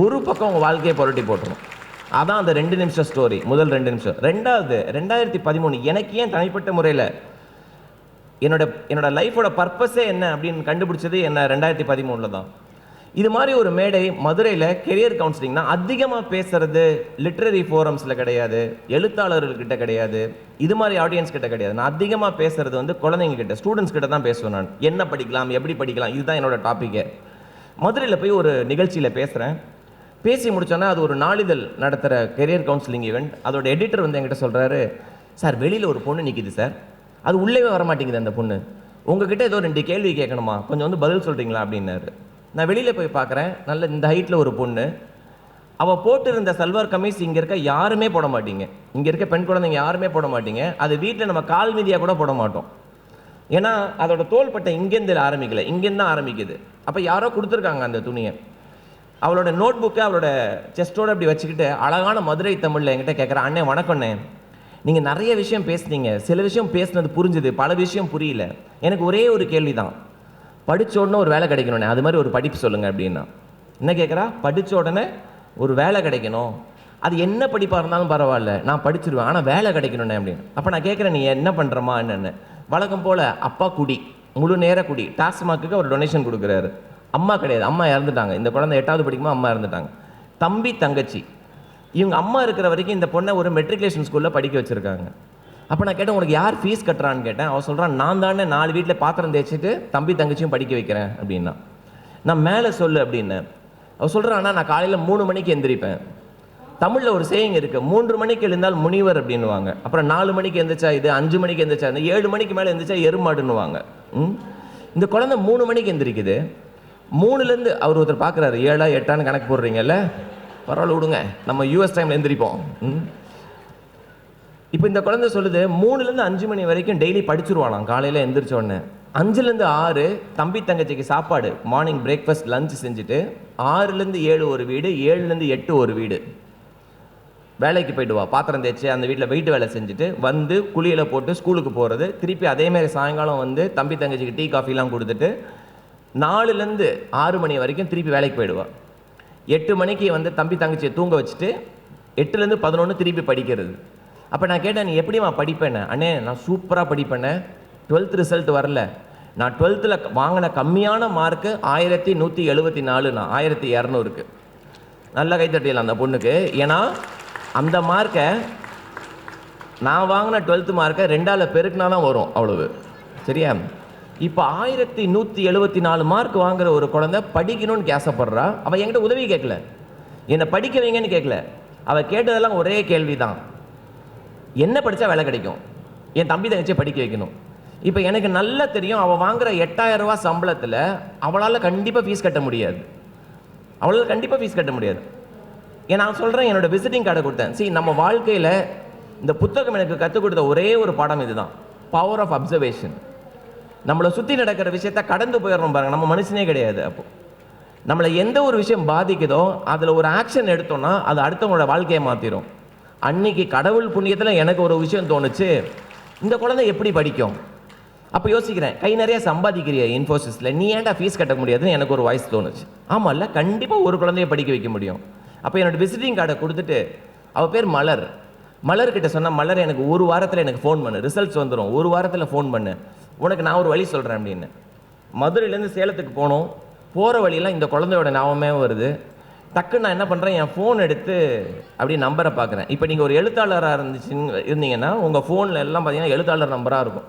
ஒரு பக்கம் உங்கள் வாழ்க்கையை புரட்டி போட்டுரும். அதான் அந்த ரெண்டு நிமிஷம் ஸ்டோரி முதல் ரெண்டு நிமிஷம். ரெண்டாவது ரெண்டாயிரத்தி பதிமூணு எனக்கு ஏன் தனிப்பட்ட முறையில் என்னோட என்னோட லைஃபோட பர்பஸே என்ன அப்படின்னு கண்டுபிடிச்சது என்ன ரெண்டாயிரத்தி பதிமூணில் தான். இது மாதிரி ஒரு மேடை மதுரையில் கெரியர் கவுன்சிலிங்னா அதிகமாக பேசுறது லிட்ரரி ஃபோரம்ஸில் கிடையாது எழுத்தாளர்கள்கிட்ட கிடையாது இது மாதிரி ஆடியன்ஸ் கிட்ட கிடையாது. நான் அதிகமாக பேசுறது வந்து குழந்தைங்க கிட்ட ஸ்டூடெண்ட்ஸ் கிட்ட தான் பேசுவேன் நான். என்ன படிக்கலாம் எப்படி படிக்கலாம் இதுதான் என்னோட டாப்பிக்கே மதுரையில் போய் ஒரு நிகழ்ச்சியில் பேசுகிறேன் பேசி முடித்தோன்னா அது ஒரு நாளிதழ் நடத்துகிற கெரியர் கவுன்சிலிங் ஈவெண்ட் அதோட எடிட்டர் வந்து என்கிட்ட சொல்கிறாரு சார் வெளியில் ஒரு பொண்ணு நிற்கிது சார். அது உள்ளவே வர மாட்டேங்குது அந்த பொண்ணு. உங்ககிட்ட ஏதோ ரெண்டு கேள்வி கேட்கணுமா? கொஞ்சம் வந்து பதில் சொல்கிறீங்களா அப்படின்னாரு. நான் வெளியில் போய் பார்க்குறேன் நல்ல இந்த ஹைட்டில் ஒரு பொண்ணு. அவள் போட்டிருந்த சல்வார் கமீஸ் இங்கே இருக்க யாருமே போட மாட்டீங்க. இங்கே இருக்க பெண் குழந்தைங்க யாருமே போட மாட்டீங்க. அது வீட்டில் நம்ம கால் மீதியாக கூட போட மாட்டோம். ஏன்னா அதோட தோள்பட்டை இங்கேருந்து ஆரம்பிக்கல. இங்கேருந்து தான் ஆரம்பிக்குது. அப்போ யாரோ கொடுத்துருக்காங்க அந்த துணியை. அவளோட நோட் புக்கை அவளோட செஸ்டோட அப்படி வச்சுக்கிட்டு அழகான மதுரை தமிழில் என்கிட்ட கேட்குறேன் அண்ணே வணக்கண்ணே நீங்கள் நிறைய விஷயம் பேசுனீங்க. சில விஷயம் பேசுனது புரிஞ்சுது. பல விஷயம் புரியல. எனக்கு ஒரே ஒரு கேள்வி தான் படித்த உடனே ஒரு வேலை கிடைக்கணுண்ணே அது மாதிரி ஒரு படிப்பு சொல்லுங்கள் அப்படின்னா. என்ன கேட்குறா படித்த உடனே ஒரு வேலை கிடைக்கணும். அது என்ன படிப்பாக இருந்தாலும் பரவாயில்ல. நான் படிச்சிருவேன். ஆனால் வேலை கிடைக்கணுண்ணே அப்படின்னு. அப்போ நான் கேட்குறேன் நீ என்ன பண்ணுறமா என்னென்னு. வழக்கம் போல் அப்பா குடி. முழு நேர குடி. டாஸ்மாக்கு ஒரு டொனேஷன் கொடுக்குறாரு. அம்மா கிடையாது. அம்மா இறந்துட்டாங்க. இந்த குழந்தை எட்டாவது படிக்கும்போது அம்மா இறந்துட்டாங்க. தம்பி தங்கச்சி. இவங்க அம்மா இருக்கிற வரைக்கும் இந்த பொண்ணை ஒரு மெட்ரிகுலேஷன் ஸ்கூலில் படிக்க வச்சுருக்காங்க. அப்போ நான் கேட்டேன் உனக்கு யார் ஃபீஸ் கட்டுறான்னு கேட்டேன். அவன் சொல்கிறான் நான் தானே நாலு வீட்டில் பாத்திரம் தேய்ச்சிட்டு தம்பி தங்கச்சியும் படிக்க வைக்கிறேன். அப்படின்னா. நான் மேலே சொல்லு அப்படின்னேன் அவன் சொல்கிறான் நான் காலையில் மூணு மணிக்கு எந்திரிப்பேன். தமிழில் ஒரு சேயிங் இருக்குது மூன்று மணிக்கு எழுந்தால் முனிவர் அப்படின்னுவாங்க. அப்புறம் நாலு மணிக்கு எந்திரிச்சா இது அஞ்சு மணிக்கு எந்திரிச்சா இது ஏழு மணிக்கு மேலே எந்திரிச்சா எருமாடுன்னுவாங்க. ம்? இந்த குழந்தை மூணு மணிக்கு எந்திரிக்குது. மூணுலேருந்து அவர் ஒருத்தர் பார்க்குறாரு ஏழா எட்டான்னு கணக்கு போடுறீங்கல்ல? பரவாயில்ல விடுங்க. நம்ம யூஎஸ் டைமில் எந்திரிப்போம். ம்? இப்போ இந்த குழந்தை சொல்லுது மூணுலேருந்து அஞ்சு மணி வரைக்கும் டெய்லி படிச்சிருவானாம் காலையில் எந்திரிச்ச உடனே. அஞ்சுலேருந்து ஆறு தம்பி தங்கச்சிக்கு சாப்பாடு மார்னிங் பிரேக்ஃபாஸ்ட் லஞ்ச் செஞ்சுட்டு ஆறுலேருந்து ஏழு ஒரு வீடு ஏழுலேருந்து எட்டு ஒரு வீடு. வேலைக்கு போயிடுவா பாத்திரம் தேய்ச்சி அந்த வீட்டில் வெயிட் வேலை செஞ்சுட்டு வந்து குளியில் போட்டு ஸ்கூலுக்கு போகிறது திருப்பி அதேமாரி சாயங்காலம் வந்து தம்பி தங்கச்சிக்கு டீ காஃபிலாம் கொடுத்துட்டு நாலுலேருந்து ஆறு மணி வரைக்கும் திருப்பி வேலைக்கு போயிடுவா. எட்டு மணிக்கு வந்து தம்பி தங்கச்சியை தூங்க வச்சுட்டு எட்டுலேருந்து பதினொன்று திருப்பி படிக்கிறது. அப்போ நான் கேட்டேன் நீ எப்படிம்மா படிப்பேனே அண்ணே நான் சூப்பராக படிப்பேனே டுவெல்த் ரிசல்ட் வரல. நான் டுவெல்த்தில் வாங்கின கம்மியான மார்க்கு ஆயிரத்தி நூற்றி எழுபத்தி நாலு நான் ஆயிரத்தி இரநூறுக்கு. நல்ல கைத்தட்டியலாம் அந்த பொண்ணுக்கு. ஏன்னா அந்த மார்க்கை நான் வாங்கின டுவெல்த்து மார்க்கை ரெண்டால பெருக்குனா தான் வரும் அவ்வளவு. சரியா? இப்போ ஆயிரத்தி நூற்றி எழுபத்தி நாலு மார்க் வாங்குற ஒரு குழந்தை படிக்கணும்னு ஆசைப்படுறா அவள் என்கிட்ட உதவி கேட்கல என்னை படிக்க வைங்கன்னு கேட்கல அவள் கேட்டதெல்லாம் ஒரே கேள்வி தான் என்ன படித்தா வேலை கிடைக்கும்? என் தம்பி தங்கச்சியை படிக்க வைக்கணும். இப்போ எனக்கு நல்லா தெரியும் அவள் வாங்குற எட்டாயிரம் சம்பளத்தில் அவளால் கண்டிப்பாக ஃபீஸ் கட்ட முடியாது. அவளால் கண்டிப்பாக ஃபீஸ் கட்ட முடியாது. நான் சொல்கிறேன் என்னோட விசிட்டிங் கார்டை கொடுத்தேன். சரி நம்ம வாழ்க்கையில் இந்த புத்தகம் எனக்கு கற்றுக் கொடுத்த ஒரே ஒரு பாடம் இதுதான். பவர் ஆஃப் அப்சர்வேஷன் நம்மளை சுற்றி நடக்கிற விஷயத்த கடந்து போயிடுறோம் பாருங்க. நம்ம மனுஷனே கிடையாது அப்போ. நம்மளை எந்த ஒரு விஷயம் பாதிக்குதோ அதில் ஒரு ஆக்ஷன் எடுத்தோம்னா அது அடுத்தவங்களோட வாழ்க்கையை மாற்றிடும் அன்னைக்கு கடவுள் புண்ணியத்தில் எனக்கு ஒரு விஷயம் தோணுச்சு. இந்த குழந்தை எப்படி படிக்கும்? அப்போ யோசிக்கிறேன். கை நிறைய சம்பாதிக்கிறிய இன்ஃபோசிஸில் நீ ஏன்டா ஃபீஸ் கட்ட முடியாதுன்னு எனக்கு ஒரு வாய்ஸ் தோணுச்சு. ஆமாம்ல கண்டிப்பாக ஒரு குழந்தைய படிக்க வைக்க முடியும். அப்போ என்னோட விசிட்டிங் கார்டை கொடுத்துட்டு அவள் பேர் மலர். மலர்கிட்ட சொன்னால் மலர் எனக்கு ஒரு வாரத்தில் எனக்கு ஃபோன் பண்ணு. ரிசல்ட்ஸ் வந்துடும் ஒரு வாரத்தில் ஃபோன் பண்ணு. உனக்கு நான் ஒரு வழி சொல்கிறேன் அப்படின்னு. மதுரையிலேருந்து சேலத்துக்கு போனோம். போகிற வழியெல்லாம் இந்த குழந்தையோட ஞாபகமே வருது. டக்குன்னு நான் என்ன பண்ணுறேன் என் ஃபோன் எடுத்து அப்படி நம்பரை பார்க்குறேன் இப்போ நீங்கள் ஒரு எழுத்தாளராக இருந்துச்சுன்னு இருந்தீங்கன்னா உங்கள் ஃபோனில் எல்லாம் பார்த்தீங்கன்னா எழுத்தாளர் நம்பராக இருக்கும்.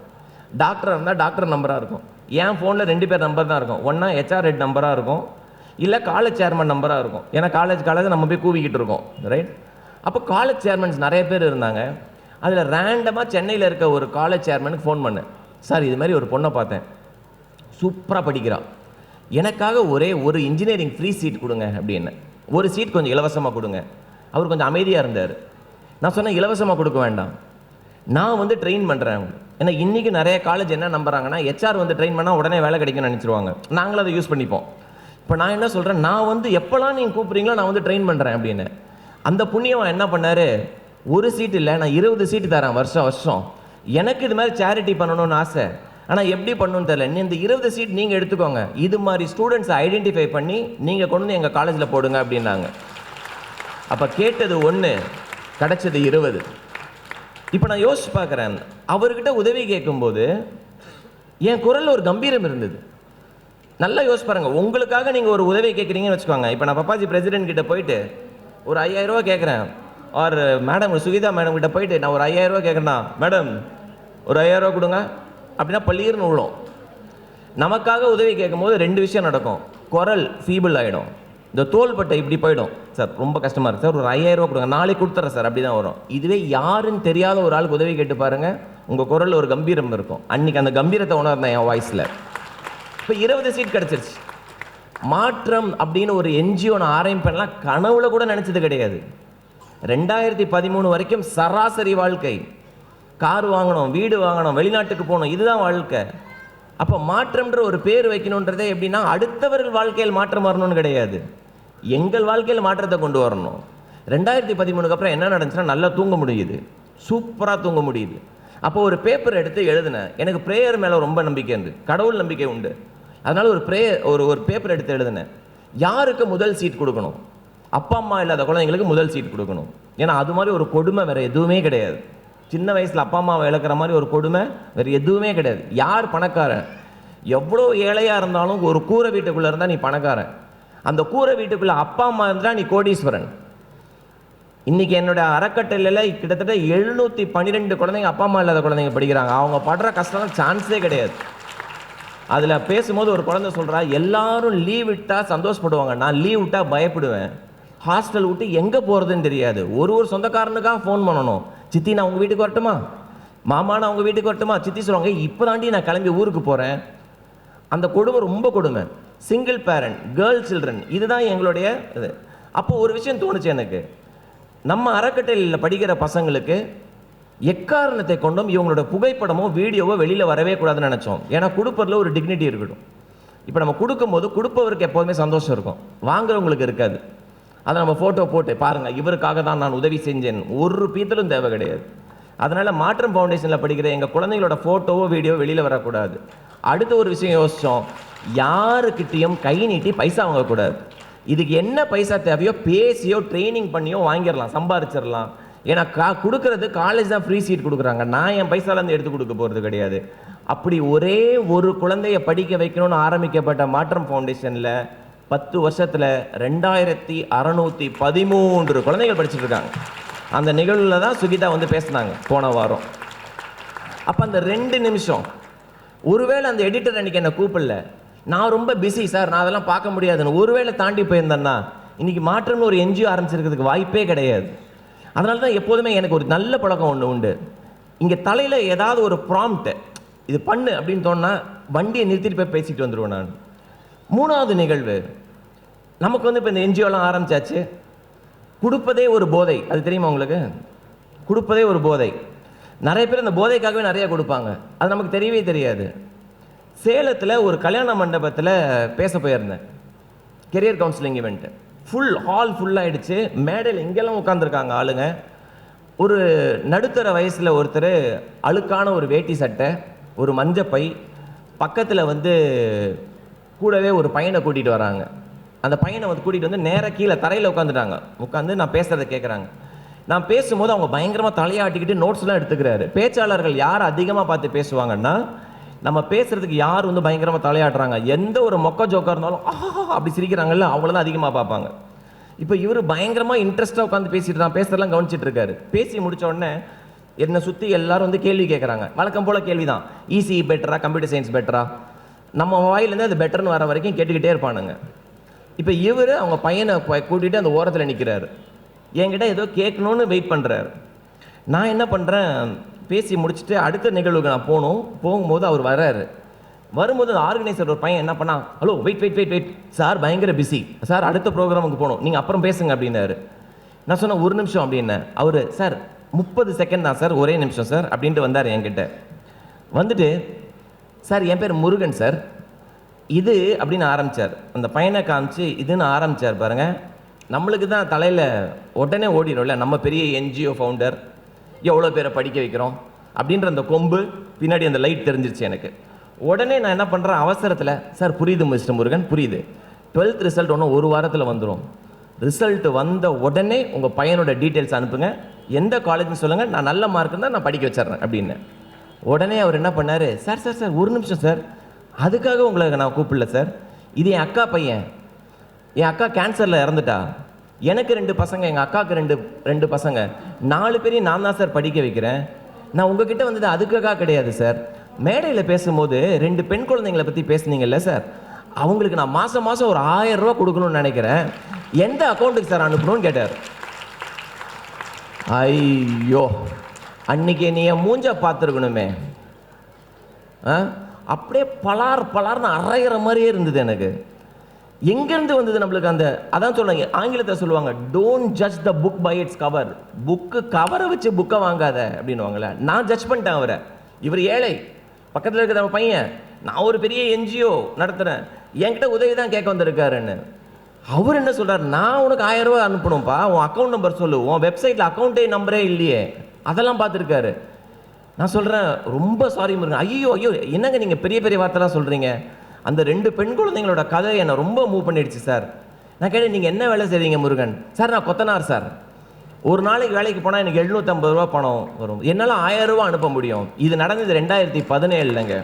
டாக்டராக இருந்தால் டாக்டர் நம்பராக இருக்கும். என் ஃபோனில் ரெண்டு பேர் நம்பர் தான் இருக்கும். ஒன்றா ஹெச்ஆர் ஹெட் நம்பராக இருக்கும். இல்லை காலேஜ் சேர்மன் நம்பராக இருக்கும். ஏன்னா காலேஜ் காலேஜ் நம்ம போய் கூவிக்கிட்டு இருக்கோம். ரைட் அப்போ காலேஜ் சேர்மன்ஸ் நிறைய பேர் இருந்தாங்க. அதில் ரேண்டமாக சென்னையில் இருக்க ஒரு காலேஜ் சேர்மனுக்கு ஃபோன் பண்ணேன். சார் இது மாதிரி ஒரு பொண்ணை பார்த்தேன். சூப்பராக படிக்கிறாள் எனக்காக ஒரே ஒரு இன்ஜினியரிங் ஃப்ரீ சீட் கொடுங்க அப்படின்னு. ஒரு சீட் கொஞ்சம் இலவசமாக கொடுங்க. அவர் கொஞ்சம் அமைதியாக இருந்தார். நான் சொன்னேன் இலவசமாக கொடுக்க வேண்டாம். நான் வந்து ட்ரெயின் பண்ணுறேன் ஏன்னா இன்றைக்கி நிறைய காலேஜ் என்ன நம்புறாங்கன்னா ஹெச்ஆர் வந்து ட்ரெயின் பண்ணால் உடனே வேலை கிடைக்கும்னு நினச்சிருவாங்க. நாங்களும் அதை யூஸ் பண்ணிப்போம். இப்போ நான் என்ன சொல்கிறேன் நான் வந்து எப்போல்லாம் நீங்கள் கூப்பிட்றீங்களோ நான் வந்து ட்ரெயின் பண்ணுறேன் அப்படின்னு. அந்த புண்ணியவன் என்ன பண்ணார்? ஒரு சீட் இல்லை நான் இருபது சீட்டு தரேன் வருஷம் வருஷம். எனக்கு இது மாதிரி சேரிட்டி பண்ணணும்னு ஆசை. ஆனால் எப்படி பண்ணணும்னு தெரியல. இந்த இருபது சீட் நீங்கள் எடுத்துக்கோங்க. இது மாதிரி ஸ்டூடெண்ட்ஸை ஐடென்டிஃபை பண்ணி நீங்கள் கொண்டு வந்து எங்கள் காலேஜில் போடுங்க அப்படின்னாங்க. அப்போ கேட்டது ஒன்று கிடச்சது இருபது. இப்போ நான் யோசிச்சு பார்க்குறேன். அவர்கிட்ட உதவி கேட்கும்போது என் குரலில் ஒரு கம்பீரம் இருந்தது. நல்லா யோசிச்சு பாருங்க. உங்களுக்காக நீங்கள் ஒரு உதவி கேட்குறீங்கன்னு வச்சுக்கோங்க. இப்போ நான் பப்பாஜி பிரசிடென்ட் கிட்ட போயிட்டு ஒரு ஐயாயிரம் ரூபா கேட்குறேன். ஆர் மேடம் சுகிதா மேடம் கிட்ட போயிட்டு நான் ஒரு ஐயாயிரம் ரூபா கேட்குறேன்னா மேடம் ஒரு ஐயாயிரரூவா கொடுங்க. அப்படின்னா பள்ளீர்னு விழும் நமக்காக உதவி கேட்கும்போது ரெண்டு விஷயம் நடக்கும். குரல் ஃபீபிள் ஆகிடும் இந்த தோள்பட்டை இப்படி போயிடும். சார் ரொம்ப கஷ்டமாக இருக்குது சார் ஒரு ஐயாயிரம் ரூபா கொடுங்க. நாளைக்கு கொடுத்துட்றேன் சார். அப்படி தான் வரும். இதுவே யாருன்னு தெரியாத ஒரு ஆளுக்கு உதவி கேட்டு பாருங்கள் உங்கள் குரலில் ஒரு கம்பீரம் இருக்கும். அன்னைக்கு அந்த கம்பீரத்தை உணர்ந்தேன் என் வாய்ஸில் இப்போ இருபது சீட் கிடச்சிருச்சு. மாற்றம் அப்படின்னு ஒரு என்ஜிஓ நான் ஆரம்பிப்பேன்லாம் கனவுல கூட நினச்சது கிடையாது. ரெண்டாயிரத்தி பதிமூணு வரைக்கும் சராசரி வாழ்க்கை. கார் வாங்கணும் வீடு வாங்கணும் வெளிநாட்டுக்கு போகணும் இதுதான் வாழ்க்கை. அப்போ மாற்றம்ன்ற ஒரு பேர் வைக்கணுன்றதே எப்படின்னா அடுத்தவர்கள் வாழ்க்கையில் மாற்றம் வரணும்னு கிடையாது. எங்கள் வாழ்க்கையில் மாற்றத்தை கொண்டு வரணும். ரெண்டாயிரத்தி பதிமூணுக்கு அப்புறம் என்ன நடந்துச்சுன்னா நல்லா தூங்க முடியுது. சூப்பராக தூங்க முடியுது. அப்போ ஒரு பேப்பர் எடுத்து எழுதினேன். எனக்கு ப்ரேயர் மேலே ரொம்ப நம்பிக்கை உண்டு கடவுள் நம்பிக்கை உண்டு. அதனால் ஒரு ப்ரேயர் ஒரு ஒரு பேப்பர் எடுத்து எழுதினேன். யாருக்கு முதல் சீட் கொடுக்கணும்? அப்பா அம்மா இல்லாத குழந்தைங்களுக்கு முதல் சீட் கொடுக்கணும். ஏன்னா அது மாதிரி ஒரு கொடுமை வேறு எதுவுமே கிடையாது. சின்ன வயசில் அப்பா அம்மாவை இழக்கிற மாதிரி ஒரு கொடுமை வேற எதுவுமே கிடையாது. யார் பணக்காரன்? எவ்வளோ ஏழையாக இருந்தாலும் ஒரு கூரை வீட்டுக்குள்ளே இருந்தால் நீ பணக்காரன். அந்த கூரை வீட்டுக்குள்ளே அப்பா அம்மா இருந்தால் நீ கோடீஸ்வரன். இன்னைக்கு என்னுடைய அறக்கட்டளையில் கிட்டத்தட்ட எழுநூற்றி பன்னிரெண்டு குழந்தைங்க அப்பா அம்மா இல்லாத குழந்தைங்க படிக்கிறாங்க. அவங்க படுற கஷ்டம் சான்ஸே கிடையாது. அதில் பேசும்போது ஒரு குழந்தை சொல்கிறா எல்லாரும் லீவ் விட்டால் சந்தோஷப்படுவாங்க. நான் லீவ் விட்டால் பயப்படுவேன். ஹாஸ்டல் விட்டு எங்கே போகிறதுன்னு தெரியாது. ஒரு ஒரு சொந்தக்காரனுக்காக ஃபோன் பண்ணணும். சித்தி நான் உங்கள் வீட்டுக்கு வரட்டுமா? மாமா நான் உங்கள் வீட்டுக்கு வரட்டுமா? சித்தி சொல்லுவாங்க இப்போ தாண்டி நான் கிளம்பி ஊருக்கு போகிறேன் அந்த கொடுமை ரொம்ப கொடுமை. சிங்கிள் பேரண்ட் கேர்ள் சில்ட்ரன் இதுதான் எங்களுடைய இது. அப்போ ஒரு விஷயம் தோணுச்சு எனக்கு. நம்ம அறக்கட்டளையில் படிக்கிற பசங்களுக்கு எக்காரணத்தை கொண்டும் இவங்களோட புகைப்படமோ வீடியோவோ வெளியில் வரவே கூடாதுன்னு நினச்சோம். ஏன்னா கொடுப்பதில் ஒரு டிக்னிட்டி இருக்கட்டும். இப்போ நம்ம கொடுக்கும்போது கொடுப்பவருக்கு எப்போதுமே சந்தோஷம் இருக்கும். வாங்குறவங்களுக்கு இருக்காது. அதை நம்ம ஃபோட்டோ போட்டு பாருங்கள் இவருக்காக தான் நான் உதவி செஞ்சேன். ஒரு பீத்தலும் தேவை கிடையாது. அதனால் மாற்றம் ஃபவுண்டேஷனில் படிக்கிற எங்கள் குழந்தைங்களோட ஃபோட்டோவோ வீடியோ வெளியில் வரக்கூடாது. அடுத்த ஒரு விஷயம் யோசித்தோம் யாருக்கிட்டேயும் கை நீட்டி பைசா வாங்கக்கூடாது. இதுக்கு என்ன பைசா தேவையோ பேசியோ ட்ரைனிங் பண்ணியோ வாங்கிடலாம் சம்பாரிச்சிடலாம். ஏன்னா கா கொடுக்கறது காலேஜ் தான் ஃப்ரீ சீட் கொடுக்குறாங்க. நான் என் பைசாலேருந்து எடுத்து கொடுக்க போகிறது கிடையாது. அப்படி ஒரே ஒரு குழந்தைய படிக்க வைக்கணும்னு ஆரம்பிக்கப்பட்ட மாற்றம் ஃபவுண்டேஷனில் பத்து வருஷத்தில் ரெண்டாயிரத்தி அறநூற்றி பதிமூன்று குழந்தைகள் படிச்சுட்டு இருக்காங்க. அந்த நிகழ்வில் தான் சுகிதா வந்து பேசினாங்க போன வாரம். அப்போ அந்த ரெண்டு நிமிஷம் ஒருவேளை அந்த எடிட்டர் அன்றைக்கி என்னை கூப்பிடல. நான் ரொம்ப பிஸி சார் நான் அதெல்லாம் பார்க்க முடியாதுன்னு ஒருவேளை தாண்டி போயிருந்தேன்னா இன்னைக்கு மாற்றம்னு ஒரு என்ஜிஓ ஆரம்பிச்சிருக்கிறதுக்கு வாய்ப்பே கிடையாது. அதனால தான் எப்போதுமே எனக்கு ஒரு நல்ல பழக்கம் ஒன்று உண்டு. இங்கே தலையில் ஏதாவது ஒரு ப்ராம்ப்ட் இது பண்ணு அப்படின்னு தோணுன்னா வண்டியை நிறுத்திட்டு போய் பேசிட்டு வந்துடுவேன் நான். மூணாவது நிகழ்வு நமக்கு வந்து இப்போ இந்த என்ஜிஓலாம் ஆரம்பித்தாச்சு கொடுப்பதே ஒரு போதை. அது தெரியுமா உங்களுக்கு? கொடுப்பதே ஒரு போதை. நிறைய பேர் இந்த போதைக்காகவே நிறைய கொடுப்பாங்க. அது நமக்கு தெரியவே தெரியாது. சேலத்தில் ஒரு கல்யாண மண்டபத்தில் பேச போயிருந்தேன். Career counselling event full hall ஃபுல்லாகிடுச்சு மேடையில் இங்கெல்லாம் உட்காந்துருக்காங்க ஆளுங்க. ஒரு நடுத்தர வயசில் ஒருத்தர் அழுக்கான ஒரு வேட்டி சட்டை ஒரு மஞ்சப்பை பக்கத்தில் வந்து கூடவே ஒரு பையனை கூட்டிகிட்டு வராங்க. அந்த பையனை வந்து கூட்டிகிட்டு வந்து நேராக கீழே தரையில் உட்காந்துட்டாங்க உட்காந்து நான் பேசுகிறத கேட்குறாங்க நான் பேசும்போது அவங்க பயங்கரமாக தலையாட்டிக்கிட்டு நோட்ஸ்லாம் எடுத்துக்கிறாரு. பேச்சாளர்கள் யார் அதிகமாக பார்த்து பேசுவாங்கன்னா நம்ம பேசுறதுக்கு யார் வந்து பயங்கரமாக தலையாட்டுறாங்க? எந்த ஒரு மொக்க ஜோக்காக இருந்தாலும் ஆஹா அப்படி சிரிக்கிறாங்கல்ல அவங்கள தான் அதிகமாக பார்ப்பாங்க. இப்போ இவர் பயங்கரமாக இன்ட்ரெஸ்ட்டாக உட்காந்து பேசிட்டு தான் பேசுறதெல்லாம் கவனிச்சிட்டு இருக்காரு. பேசி முடிச்ச உடனே என்னை சுற்றி எல்லாரும் வந்து கேள்வி கேட்குறாங்க வழக்கம் போல் கேள்வி தான். ஈஸி பெட்டரா கம்ப்யூட்டர் சயின்ஸ் பெட்டரா நம்ம வாயிலேருந்து அது பெட்டர்னு வர வரைக்கும் கேட்டுக்கிட்டே இருப்பானுங்க. இப்போ இவர் அவங்க பையனை கூட்டிகிட்டு அந்த ஓரத்தில் நிற்கிறாரு என்கிட்ட ஏதோ கேட்கணும்னு வெயிட் பண்ணுறாரு நான் என்ன பண்ணுறேன் பேசி முடிச்சுட்டு அடுத்த நிகழ்வுக்கு நான் போகணும். போகும்போது அவர் வர்றாரு. வரும்போது அந்த ஆர்கனைசர் ஒரு பையன் என்ன பண்ணான்? Hello wait wait wait wait sir பயங்கர பிஸி சார் அடுத்த ப்ரோக்ராமுக்கு போகணும். நீங்கள் அப்புறம் பேசுங்க அப்படின்னாரு. நான் சொன்னேன் ஒரு நிமிஷம் அப்படின்னேன். அவர் சார் முப்பது செகண்ட் தான் சார். ஒரே நிமிஷம் சார் அப்படின்ட்டு வந்தார் என்கிட்ட. வந்துட்டு சார் என் பேர் முருகன் சார். இது அப்படின்னு ஆரம்பிச்சார். அந்த பையனை காமிச்சு இதுன்னு ஆரம்பிச்சார் பாருங்கள் நம்மளுக்கு தான் தலையில் உடனே ஓடிடும்ல. நம்ம பெரிய என்ஜிஓ ஃபவுண்டர் எவ்வளோ பேரை படிக்க வைக்கிறோம் அப்படின்ற அந்த கொம்பு பின்னாடி அந்த லைட் தெரிஞ்சிருச்சு எனக்கு. உடனே நான் என்ன பண்ணுறேன் அவசரத்தில் சார் புரியுது மிஸ்டர் முருகன் புரியுது. டுவெல்த் ரிசல்ட் ஒன்றும் ஒரு வாரத்தில் வந்துடும் ரிசல்ட் வந்த உடனே உங்கள் பையனோட டீட்டெயில்ஸ் அனுப்புங்க. எந்த காலேஜ்னு சொல்லுங்கள் நான் நல்ல மார்க் இருந்தால் நான் படிக்க வச்சிடுறேன் அப்படின்னு. உடனே அவர் என்ன பண்ணார்? சார் சார் சார் ஒரு நிமிஷம் சார். அதுக்காக உங்களை நான் கூப்பிடல சார் இது என் அக்கா பையன். என் அக்கா கேன்சரில் இறந்துட்டா. எனக்கு ரெண்டு பசங்க எங்கள் அக்காவுக்கு ரெண்டு ரெண்டு பசங்க. நாலு பேரையும் நான் தான் சார் படிக்க வைக்கிறேன். நான் உங்ககிட்ட வந்தது அதுக்காக கிடையாது சார் மேடையில் பேசும்போது ரெண்டு பெண் குழந்தைங்களை பற்றி பேசுனீங்கல்ல சார் அவங்களுக்கு நான் மாதம் மாதம் ஒரு ஆயிரம் ரூபா கொடுக்கணும்னு நினைக்கிறேன். எந்த அக்கௌண்ட்டுக்கு சார் அனுப்பணும்னு கேட்டார். ஐயோ. அன்னைக்கு நீ என் மூஞ்ச பார்த்துருக்கணுமே. ஆ? அப்படியே பலார் பலார்னு அரைகிற மாதிரியே இருந்தது எனக்கு. எங்கேருந்து வந்தது நம்மளுக்கு அந்த அதான் சொல்லுவாங்க ஆங்கிலத்தில் சொல்லுவாங்க don't judge the book by its cover book கவரை வச்சு புக்கை வாங்காத அப்படின்னுவாங்கல்ல. நான் ஜட்ஜ் பண்ணிட்டேன் அவரை. இவர் ஏழை. பக்கத்தில் இருக்கிற நம்ம பையன். நான் ஒரு பெரிய என்ஜிஓ நடத்துகிறேன் என்கிட்ட உதவி தான் கேட்க வந்திருக்காருன்னு. அவர் என்ன சொல்கிறார் நான் உனக்கு ஆயிரம் ரூபா அனுப்பணும்ப்பா. உன் அக்கௌண்ட் நம்பர் சொல்லு. உன் வெப்சைட்டில் அக்கௌண்ட்டே நம்பரே இல்லையே. அதெல்லாம் பார்த்துருக்காரு. நான் சொல்கிறேன் ரொம்ப சாரி முருகன். ஐயோ ஐயோ என்னங்க நீங்கள் பெரிய பெரிய வார்த்தைலாம் சொல்கிறீங்க அந்த ரெண்டு பெண் குழந்தைங்களோட கதை என்னை ரொம்ப மூவ் பண்ணிடுச்சு சார் நான் கேட்டேன் நீங்கள் என்ன வேலை செய்வீங்க முருகன்? சார் நான் கொத்தனார் சார் ஒரு நாளைக்கு வேலைக்கு போனால் எனக்கு எழுநூற்றம்பது ரூபா பணம் வரும். என்னால் ஆயிரம் ரூபா அனுப்ப முடியும். இது நடந்தது ரெண்டாயிரத்தி பதினேழுலங்க.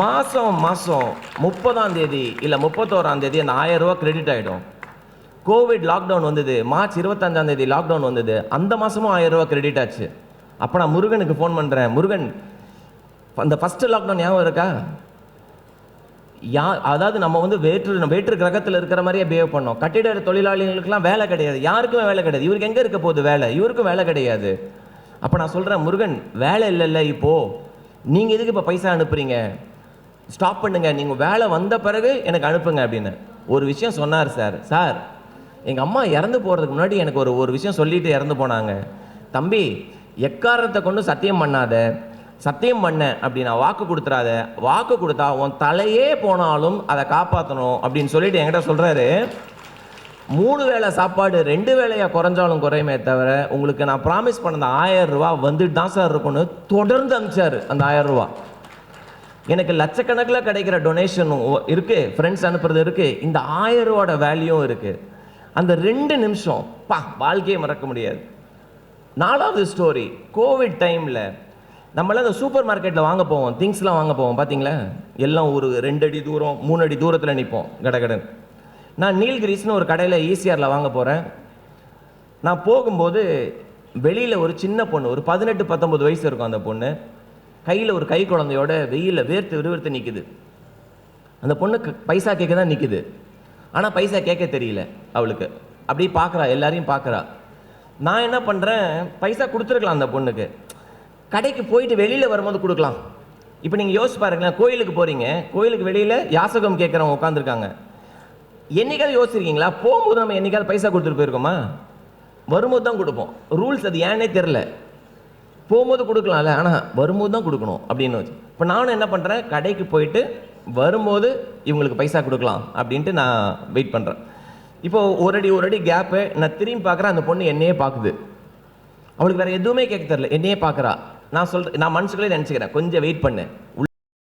மாதம் மாதம் முப்பதாம் தேதி இல்லை முப்பத்தோராம் தேதி அந்த ஆயிரம் ரூபா கிரெடிட் ஆகிடும் கோவிட் லாக்டவுன் வந்தது. மார்ச் இருபத்தஞ்சாம் தேதி லாக்டவுன் வந்தது. அந்த மாதமும் ஆயிரம் ரூபா கிரெடிட் ஆச்சு. அப்போ நான் முருகனுக்கு ஃபோன் பண்ணுறேன் முருகன் அந்த ஃபஸ்ட்டு லாக்டவுன் ஞாபகம் இருக்கா? யா அதாவது நம்ம வந்து வேற்று வேற்று கிரகத்தில் இருக்கிற மாதிரியே பிஹேவ் பண்ணோம். கட்டிட தொழிலாளிகளுக்கெல்லாம் வேலை கிடையாது. யாருக்குமே வேலை கிடையாது. இவருக்கு எங்கே இருக்க போகுது வேலை? இவருக்கும் வேலை கிடையாது. அப்போ நான் சொல்கிறேன் முருகன் வேலை இல்லைல்ல இப்போது நீங்கள் எதுக்கு இப்போ பைசா அனுப்புறீங்க? ஸ்டாப் பண்ணுங்கள் நீங்கள் வேலை வந்த பிறகு எனக்கு அனுப்புங்க அப்படின்னு. ஒரு விஷயம் சொன்னார் சார். சார் எங்கள் அம்மா இறந்து போகிறதுக்கு முன்னாடி எனக்கு ஒரு ஒரு விஷயம் சொல்லிட்டு இறந்து போனாங்க. தம்பி எக்காரணத்தை கொண்டு சத்தியம் பண்ணாத சத்தியம் பண்ண அப்படி நான் வாக்கு கொடுத்துறாத வாக்கு கொடுத்தா உன் தலையே போனாலும் அதை காப்பாற்றணும் அப்படின்னு சொல்லிட்டு என்கிட்ட சொல்கிறாரு மூணு வேளை சாப்பாடு ரெண்டு வேலையாக குறைஞ்சாலும் குறையுமே தவிர உங்களுக்கு நான் ப்ராமிஸ் பண்ண ஆயிரம் ரூபா வந்துட்டு தான் சார் இருக்கும்னு தொடர்ந்து அனுப்பிச்சாரு அந்த ஆயிரம் ரூபா. எனக்கு லட்சக்கணக்கில் கிடைக்கிற டொனேஷனும் இருக்குது ஃப்ரெண்ட்ஸ் அனுப்புறது இருக்குது இந்த ஆயிரம் ரூபாவோட வேல்யூவும் இருக்குது அந்த ரெண்டு நிமிஷம் பா வாழ்க்கையை மறக்க முடியாது. நாலாவது ஸ்டோரி கோவிட் டைமில் நம்மளாம் அந்த சூப்பர் மார்க்கெட்டில் வாங்க போவோம் திங்ஸ்லாம் வாங்க போவோம் பார்த்தீங்களா எல்லாம் ஒரு ரெண்டு அடி தூரம் மூணு அடி தூரத்தில் நிற்போம் கடகடன் நான் நீல்கிரிஸ்னு ஒரு கடையில் ஈசிஆரில் வாங்க போகிறேன் நான் போகும்போது வெளியில் ஒரு சின்ன பொண்ணு ஒரு பதினெட்டு பத்தொம்பது வயசு இருக்கும் அந்த பொண்ணு. கையில் ஒரு கை குழந்தையோட வெயிலில் வேர்த்து விறுவிறுத்து நிற்குது அந்த பொண்ணுக்கு பைசா கேட்க தான் நிற்குது ஆனால் பைசா கேட்க தெரியல அவளுக்கு. அப்படியே பார்க்குறா எல்லாரையும் பார்க்குறா நான் என்ன பண்ணுறேன் பைசா கொடுத்துருக்கலாம் அந்த பொண்ணுக்கு. கடைக்கு போயிட்டு வெளியில் வரும்போது கொடுக்கலாம். இப்போ நீங்கள் யோசிச்சு பாருங்களேன் கோயிலுக்கு போகிறீங்க கோயிலுக்கு வெளியில் யாசகம் கேட்குறவங்க உட்காந்துருக்காங்க என்றைக்காவது யோசிச்சிருக்கீங்களா? போகும்போது நம்ம என்றைக்காவது பைசா கொடுத்துட்டு போயிருக்கோமா? வரும்போது தான் கொடுப்போம். ரூல்ஸ் அது ஏன்னே தெரில போகும்போது கொடுக்கலாம்ல. ஆனால் வரும்போது தான் கொடுக்கணும் அப்படின்னு வச்சு. இப்போ நானும் என்ன பண்ணுறேன் கடைக்கு போயிட்டு வரும்போது இவங்களுக்கு பைசா கொடுக்கலாம் அப்படின்ட்டு நான் வெயிட் பண்ணுறேன் இப்போ ஒரு அடி ஒரு அடி கேப்பு நான் திரும்பி பார்க்குறேன் அந்த பொண்ணு என்னையே பார்க்குது. அவளுக்கு வேறு எதுவுமே கேட்க தெரில என்னையே பார்க்குறா. நான் சொல்கிறேன் நான் மனசுக்குள்ளே நினச்சிக்கிறேன். கொஞ்சம் வெயிட் பண்ணு.